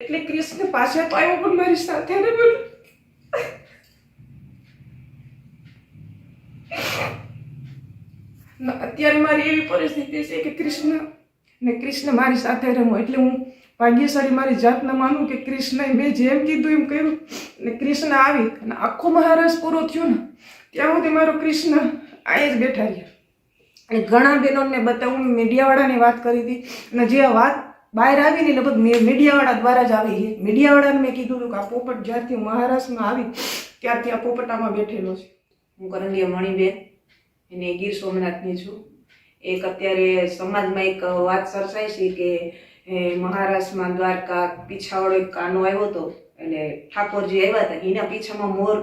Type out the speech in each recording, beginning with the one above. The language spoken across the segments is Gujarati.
એટલે કૃષ્ણ પાછળ તો આવ્યો પણ મારી સાથે ને બોલું અત્યારે મારી એવી પરિસ્થિતિ છે કે કૃષ્ણ ને કૃષ્ણ મારી સાથે રમો. એટલે હું ભાગ્યશાળી મારી જાતને માનું કે કૃષ્ણએ મેં જેમ કીધું એમ કર્યું ને કૃષ્ણ આવી અને આખો મહારાજ પૂરો થયો ને, ત્યાં સુધી મારો કૃષ્ણ અહીં જ બેઠા રહ્યા. અને ઘણા બહેનોને બતાવું મીડિયાવાળાની વાત કરી હતી અને જે વાત બહાર આવી ને લગભગ મીડિયાવાળા દ્વારા જ આવી. છે મીડિયાવાળાને મેં કીધું હતું કે આ પોપટ જ્યારથી હું મહારાષ્ટ્રમાં આવી, ત્યારથી આ પોપટામાં બેઠેલો છે. હું કરંડિયા મણિબેન અને ગીર સોમનાથની છું. એક અત્યારે સમાજમાં એક વાત સર્જાઈ છે કે મહારાષ્ટ્રમાં દ્વારકા પીછાવાળો એક કાનો આવ્યો હતો. એટલે ઠાકોરજી આવ્યા હતા, એના પીછામાં મોર,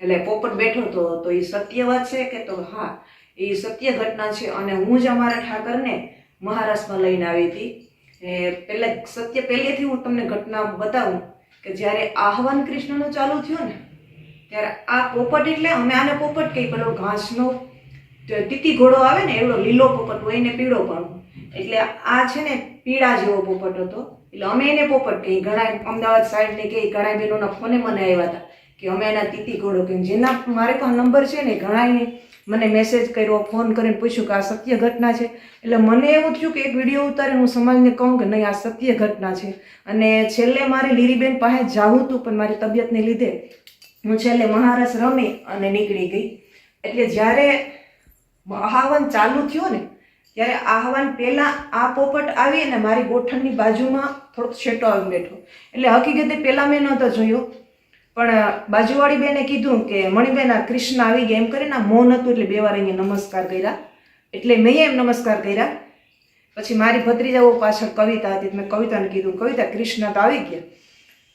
એટલે પોપટ બેઠો હતો. તો એ સત્ય વાત છે કે તો હા, એ સત્ય ઘટના છે. અને હું જ અમારા ઠાકરને મહારાષ્ટ્રમાં લઈને આવી હતી. પહેલા સત્ય પહેલેથી હું તમને ઘટના બતાવું કે જ્યારે આહવાન કૃષ્ણનું ચાલુ થયું ને, ત્યારે આ પોપટ એટલે અમે આને પોપટ કહીએ પેલો ઘાસનો ટીટી ઘોડો આવે ને, એવડો લીલો પોપટ હોય એને પીળો પણ એટલે આ છે ને પીળા જેવો પોપટ હતો. એટલે અમે એને પોપટ કહીએ. ઘણા અમદાવાદ સાઈડને કહી ઘણા બહેનોના ફોને મને આવ્યા હતા કે અમે એના તીતી ઘોડો કે જેના મારે તો નંબર છે ને ઘણાએ મને મેસેજ કર્યો ફોન કરીને પૂછ્યું કે આ સત્ય ઘટના છે. એટલે મને એવું થયું કે એક વીડિયો ઉતારે હું સમાજને કહું કે નહીં, આ સત્ય ઘટના છે. અને છેલ્લે મારે લીરીબેન પાસે જાવું હતું, પણ મારી તબિયતને લીધે હું છેલ્લે મહારસ રમી અને નીકળી ગઈ. એટલે જ્યારે આહવાન ચાલુ થયો ને, ત્યારે આહવાન પહેલાં આ પોપટ આવી અને મારી ગોઠણની બાજુમાં થોડોક છેટો આવી બેઠો. એટલે હકીકતે પહેલાં મેં નહોતો જોયો. પણ બાજુવાળી બેને કીધું કે, મણિબેન, આ કૃષ્ણ આવી ગયા. એમ કરીને આ મૌન હતું એટલે બે વાર અહીંયા નમસ્કાર કર્યા. એટલે મેં એમ નમસ્કાર કર્યા. પછી મારી ભત્રીજાઓ પાછળ કવિતા હતી મેં કવિતાને કીધું, કવિતા, કૃષ્ણ તો આવી ગયા.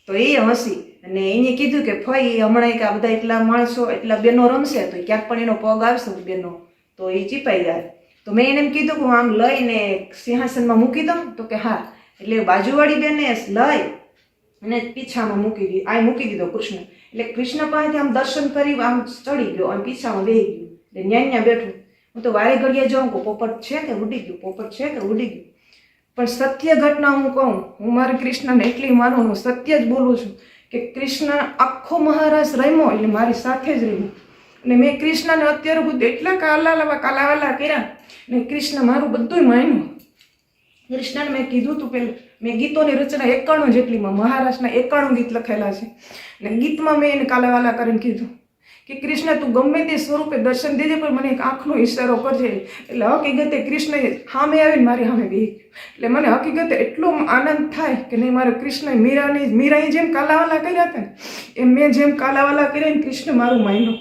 તો એ હસી અને એને કીધું કે, ફઈ, હમણાં કે આ બધા એટલા માણસો, એટલા બેનો રમશે, તો ક્યાંક પણ એનો પગ આવશે બેનો. તો એ ચીપાઈ જાય. તો મેં એને એમ કીધું કે, હું આમ લઈને સિંહાસનમાં મૂકી દઉં? તો કે, હા. એટલે બાજુવાળી બેને લઈ અને પીછામાં મૂકી દીધી આ મૂકી દીધો કૃષ્ણ. એટલે કૃષ્ણ પાસેથી આમ દર્શન કરી આમ ચડી ગયો આમ પીછામાં બેહી ગયું. એટલે ન્યા ન્યા બેઠું. હું તો વારે ઘડીએ જાઉં કે પોપટ છે કે ઉડી ગયું, પોપટ છે કે ઉડી ગયું. પણ સત્ય ઘટના હું કહું, હું મારા કૃષ્ણને એટલી માનું, હું સત્ય જ બોલું છું કે કૃષ્ણ આખો મહારાજ રમ્યો, એટલે મારી સાથે જ રહ્યો અને મેં કૃષ્ણને અત્યારે સુધી એટલા કાલા કાલાવાલા કર્યા ને કૃષ્ણ મારું બધું માન્યું. કૃષ્ણને મેં કીધું તું પેલું, મેં ગીતોની રચના એકાણું જેટલીમાં મહારાષ્ટ્રના એકાણું ગીત લખેલા છે. ને ગીતમાં મેં એને કાલાવાલા કરીને કીધું કે કૃષ્ણ, તું ગમે તે સ્વરૂપે દર્શન દેજે, પણ મને એક આંખનો ઈશારો કરજે. એટલે હકીકતે કૃષ્ણ સામે આવીને મારી સામે બે એટલે મને હકીકતે એટલો આનંદ થાય કે નહીં, મારો કૃષ્ણ મીરાની, મીરાએ જેમ કાલાવાલા કર્યા હતા ને, એમ મેં જેમ કાલાવાલા કર્યા ને, કૃષ્ણ મારું માન્યું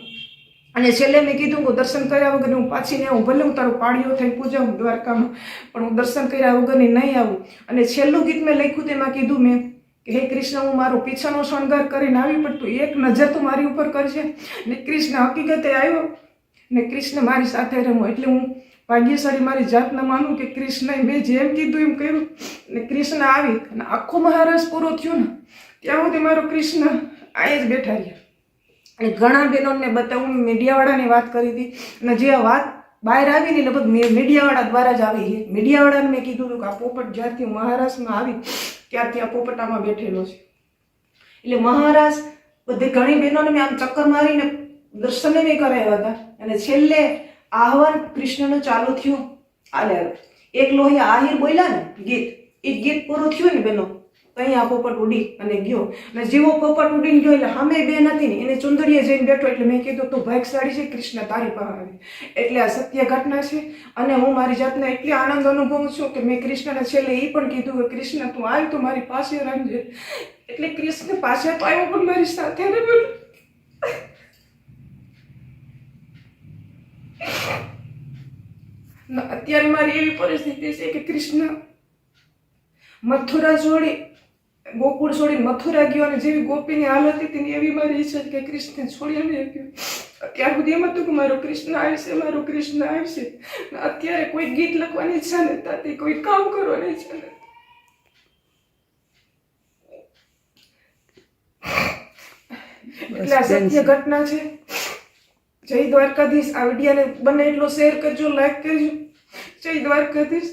અને છેલ્લે મેં કીધું હું દર્શન કર્યા વગર હું પાછી નહીં આવું, ભલે હું તારો પાડીઓ પૂજા હું દ્વારકામાં, પણ હું દર્શન કર્યા વગર નહીં આવું. અને છેલ્લું ગીત મેં લખ્યું તેમાં કીધું મેં કે, હે કૃષ્ણ, હું મારો પીછાનો શણગાર કરીને આવી, પણ તું એક નજર તો મારી ઉપર કરશે ને કૃષ્ણ હકીકતે આવ્યો ને કૃષ્ણ મારી સાથે રમો એટલે હું ભાગ્યશાળી મારી જાતને માનું કે કૃષ્ણએ મેં જેમ કીધું એમ કર્યું. ને કૃષ્ણ આવી અને આખો મહારાજ પૂરો થયો ને, ત્યાં સુધી મારો કૃષ્ણ અહીં જ બેઠા રહ્યા. અને ઘણા બહેનોને બતાવું મીડિયાવાળાની વાત કરી હતી. અને જે વાત બહાર આવી ને લગભગ મીડિયાવાળા દ્વારા જ આવી છે. મીડિયાવાળાને મેં કીધું હતું કે આ પોપટ જ્યારથી મહારાષ્ટ્રમાં આવી, ત્યારથી આ પોપટામાં બેઠેલો છે. એટલે મહારાષ્ટ્ર બધી ઘણી બહેનોને મેં આમ ચક્કર મારીને દર્શને મેં કરાવ્યા હતા. અને છેલ્લે આહવાન કૃષ્ણનું ચાલુ થયું. આલે એક લોહી આહિર બોલ્યા ને ગીત. એ ગીત પૂરું થયું ને બેનો. આ પોપટ ઉડી અને ગયો. અને જેવો પોપટ ઉડીને ગયો એટલે સામે બે નથી ને, એને ચુંદડીએ જઈને બેઠો એટલે મેં કીધું, તું ભાગશાળી છે, કૃષ્ણ તારી પાસે આવી. એટલે આ સત્ય ઘટના છે અને હું મારી જાતને એટલી આનંદ અનુભવું છું કે મેં કૃષ્ણને છેલ્લે એ પણ કીધું કે, કૃષ્ણ, તું આવ્યું તું મારી પાસે રમજે એટલે કૃષ્ણ પાસે તો આવ્યો પણ મારી સાથે ન- અત્યારે મારી એવી પરિસ્થિતિ છે કે કૃષ્ણ મથુરા છોડી ગોકુળ છોડી મથુરા ગયો અને જેવી ગોપીની હાલત હતી ને એવી મારી ઈચ્છા છે કે કૃષ્ણ છોડી અને ગયો. અત્યાર સુધી એમ હતું કે મારો કૃષ્ણ આવશે મારો કૃષ્ણ આવશે. ને અત્યારે કોઈ ગીત લખવાની ઈચ્છા નથી થતી કોઈ કામ કરવાની ઈચ્છા નથી. એટલે આ સત્ય ઘટના છે. જય દ્વારકાધીશ. આ વિડીયાને બને એટલો શેર કરજો લાઈક કરજો. જય દ્વારકાધીશ.